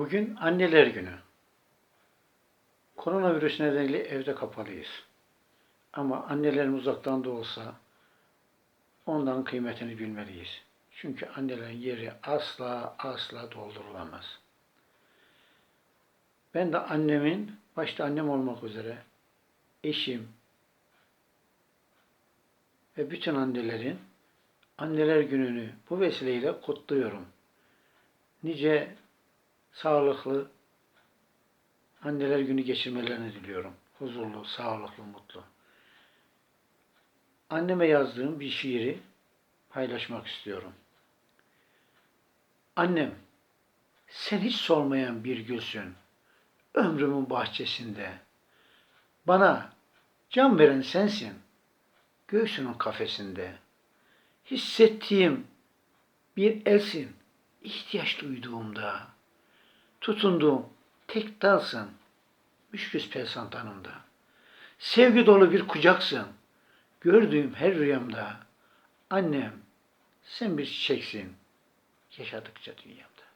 Bugün anneler günü. Koronavirüs nedeniyle evde kapalıyız. Ama annelerim uzaktan da olsa onların kıymetini bilmeliyiz. Çünkü annelerin yeri asla asla doldurulamaz. Ben de annemin, başta annem olmak üzere eşim ve bütün annelerin anneler gününü bu vesileyle kutluyorum. Nice sağlıklı anneler günü geçirmelerini diliyorum. Huzurlu, sağlıklı, mutlu. Anneme yazdığım bir şiiri paylaşmak istiyorum. Annem, sen hiç solmayan bir gülsün ömrümün bahçesinde. Bana can veren sensin göğsünün kafesinde. Hissettiğim bir elsin ihtiyaç duyduğumda. Tutunduğum tek dalsın müşküs pelsantanımda. Sevgi dolu bir kucaksın gördüğüm her rüyamda. Annem sen bir çiçeksin yaşadıkça dünyamda.